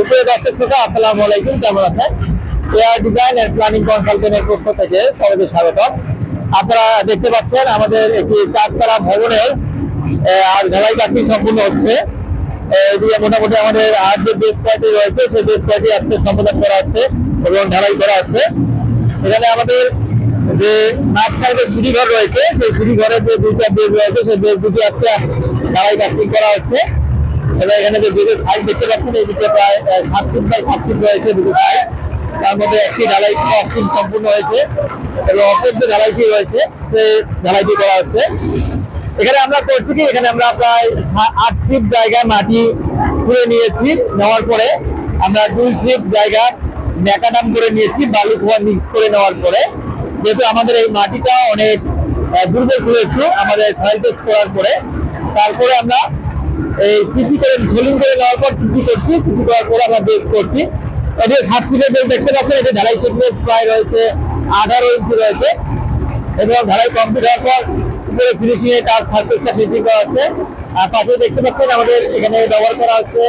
দুপুরে দর্শক শ্রোতা, আসসালামু আলাইকুম, কেমন আছেন? এয়ার ডিজাইন এন্ড প্ল্যানিং কনসালটেন্টের পক্ষ থেকে সবাইকে স্বাগতম। আপনারা দেখতে পাচ্ছেন আমাদের একটি চারতলা ভবনের আর ঢালাই কাজটি সম্পূর্ণ হচ্ছে। এদিকে মোটামুটি আমাদের আর যে বেস কয়টি রয়েছে, সেই বেস কয়টি আজকে সম্পাদন করা হচ্ছে এবং ঢালাই করা হচ্ছে। এখানে আমাদের যে মাঝখানে যে সিঁড়ি ঘর রয়েছে, সেই সিঁড়ি ঘরের যে দুইটা বেজ রয়েছে, সেই বেজ দুটি আজকে ঢালাই কাস্টিং করা হচ্ছে। এবং এখানে যে দুটো সাইড দেখতে পাচ্ছেন, এই দিকে প্রায় সাত ফুট বাই সাত ফুট রয়েছে দুটো সাইড তার মধ্যে একটি ঢালাই কাস্টিং সম্পূর্ণ হয়েছে এবং অপর যে ঢালাইটি রয়েছে সেই ঢালাইটি করা হচ্ছে। এখানে আমরা করছি কি, এখানে আমরা প্রায় আট ফিট জায়গায় মাটি খুঁড়ে নিয়েছি, নেওয়ার পরে আমরা দুই ফিট জায়গা ম্যাকাডাম করে নিয়েছি, বালু খোয়া মিক্স করে নেওয়ার পরে। যেহেতু আমাদের এই মাটিটা অনেক দুর্বল ছিল একটু, আমাদের সয়েল টেস্ট করার পরে, তারপরে আমরা এই সিসি করে ঝোলিং করে নেওয়ার পর সিসি করছি, সিসি করার পরে আমরা বেস করছি। এটি সাত ফিটের বেস দেখতে পাচ্ছেন, এটি ঢালাই ফিটনেস প্রায় রয়েছে আঠারো ইঞ্চি রয়েছে। এবং ঢালাই কমপ্লিট হওয়ার পর উপরে ফিনিশিং এর কাজ সার্ফেসটা ফিনিশিং করা হচ্ছে। আর পাশে দেখতে পাচ্ছেন আমাদের এখানে ব্যবহার করা হচ্ছে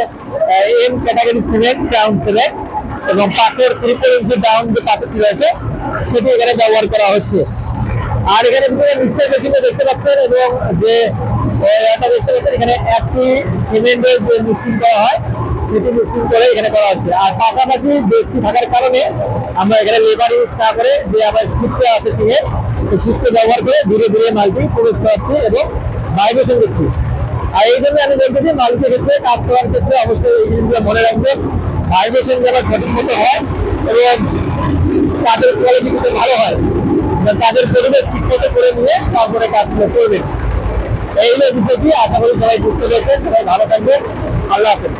M category cement crown cement এবং পাথর ত্রিপল ইঞ্চি ডাউন যে পাথরটি রয়েছে, সেটি এখানে ব্যবহার করা হচ্ছে। আর এখানে মিক্সার মেশিনে দেখতে পাচ্ছেন এবং যে এটা দেখতে এখানে একটি সিমেন্টের যে মিক্সিং করা হয়, সেটি মিক্সিং করে এখানে করা হচ্ছে। আর পাশাপাশি বেশি থাকার কারণে আমরা এখানে লেবার ইউজ করে যে আমার শিফটে আছে টিনে সেই ব্যবহার করে ধীরে ধীরে মালটি প্রবেশ করাচ্ছি এবং ভাইব্রেশন দিচ্ছি আর এই জন্য আমি বলতেছি মালটির ক্ষেত্রে কাজ করার ক্ষেত্রে অবশ্যই এই মনে রাখবেন। ভাইব্রেশন যেন সঠিক মতো হয় এবং কাজের কোয়ালিটি ভালো হয় কাজের পরিবেশ ঠিক মতো করে নিয়ে তারপরে কাজগুলো করবেন। এই হলো বিজ্ঞপ্তি আশা করি সবাই সুস্থ রয়েছেন সবাই ভালো থাকবেন। আল্লাহ হাফেজ।